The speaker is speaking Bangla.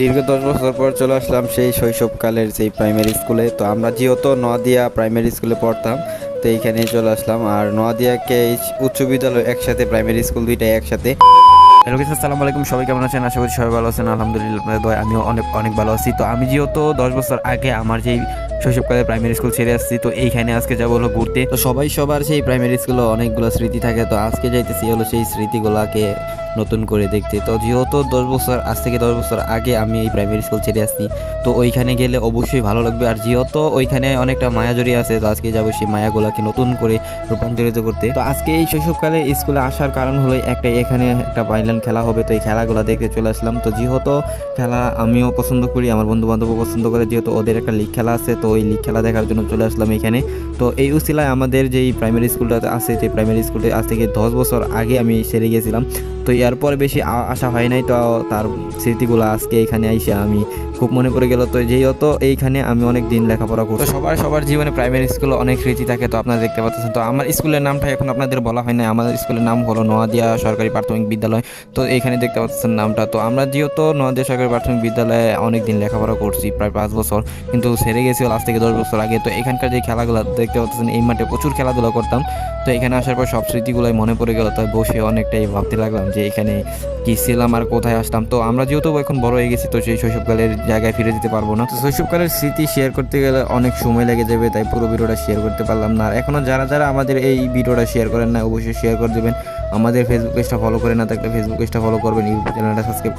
দীর্ঘ দশ বছর পর চলে আসলাম সেই শৈশবকালের সেই প্রাইমারি স্কুলে তো আমরা যেহেতু নদিয়া প্রাইমারি স্কুলে পড়তাম, তো এইখানে চলে আসলাম। আর নদিয়াকে উচ্চ বিদ্যালয় একসাথে প্রাইমারি স্কুল দুইটাই একসাথে। হ্যালো আসসালামু আলাইকুম। সবাই কেমন আছেন? আশা করি সবাই ভালো আছেন। আলহামদুলিল্লাহ, আপনাদের দোয়ায় আমিও অনেক অনেক ভালো আছি। তো আমি যেহেতু দশ বছর আগে আমার যেই শৈশবকালে প্রাইমারি স্কুল ছেড়ে আসছি, তো এইখানে আজকে যাব হলো ঘুরতে। তো সবাই সবার সেই প্রাইমারি স্কুলে অনেকগুলো স্মৃতি থাকে। তো আজকে যাইতেছি হলো সেই স্মৃতিগুলোকে নতুন করে দেখতে। তো যেহেতু দশ বছর, আজ থেকে দশ বছর আগে আমি এই প্রাইমারি স্কুল ছেড়ে আসছি, তো ওইখানে গেলে অবশ্যই ভালো লাগবে। আর যেহেতু ওইখানে অনেকটা মায়া জড়িয়ে আছে, তো আজকে যাব সেই মায়াগুলোকে নতুন করে রূপান্তরিত করতে। তো আজকে এই শৈশবকালে স্কুলে আসার কারণ হলো একটা, এখানে একটা বাইলান খেলা হবে, তো এই খেলাগুলো দেখতে চলে আসলাম। তো যেহেতু খেলা আমিও পছন্দ করি, আমার বন্ধু বান্ধবও পছন্দ করে, যেহেতু ওদের একটা লিগ খেলা আছে, তো ওই লিগ খেলা দেখার জন্য চলে আসলাম এখানে। তো এই উসিলায় আমাদের যেই প্রাইমারি স্কুলটাতে আছে, সেই প্রাইমারি স্কুলটা আজ থেকে দশ বছর আগে আমি সেরে গেছিলাম। তো এরপর বেশি আশা হয় নাই, তো তার স্মৃতিগুলো আজকে এখানে আইসে আমি খুব মনে পড়ে গেল। তো যেই যেহেতু এইখানে আমি অনেক দিন লেখাপড়া করছি সবার সবার জীবনে প্রাইমারি স্কুলে অনেক স্মৃতি থাকে, তো আপনারা দেখতে পাচ্ছেন। তো আমার স্কুলের নামটা এখন আপনাদের বলা হয় না আমাদের স্কুলের নাম হলো নোয়াদিয়া সরকারি প্রাথমিক বিদ্যালয়। তো এখানে দেখতে পাচ্ছেন নামটা। তো আমরা যেহেতু নোয়াদিয়া সরকারি প্রাথমিক বিদ্যালয়ে অনেক দিন লেখাপড়া করছি, প্রায় পাঁচ বছর, কিন্তু সেরে গেছি আজ থেকে দশ বছর আগে। তো এখানকার যে খেলাগুলো দেখতে পাচ্ছেন, এই মাঠে প্রচুর খেলাধুলা করতাম। তো এখানে আসার পর সব স্মৃতিগুলোই মনে পড়ে গেল তাই বসে অনেকটাই ভাবতে লাগলাম যে এখানে কি ছিলাম আর কোথায় আসতাম। তো আমরা যেহেতু এখন বড় হয়ে গেছি, তো সেই শৈশবকালের জায়গায় ফিরে যেতে পারব না। তো শৈশবকালের স্মৃতি শেয়ার করতে গেলে অনেক সময় লেগে যাবে, তাই পুরো ভিডিওটা শেয়ার করতে পারলাম না। আর এখনও যারা যারা আমাদের এই ভিডিওটা শেয়ার করেন না অবশ্যই শেয়ার করে দেবেন। আমাদের ফেসবুক পেজটা ফলো করে না থাকলে ফেসবুক পেজটা ফলো করবেন ইউটিউব চ্যানেলটা সাবস্ক্রাইব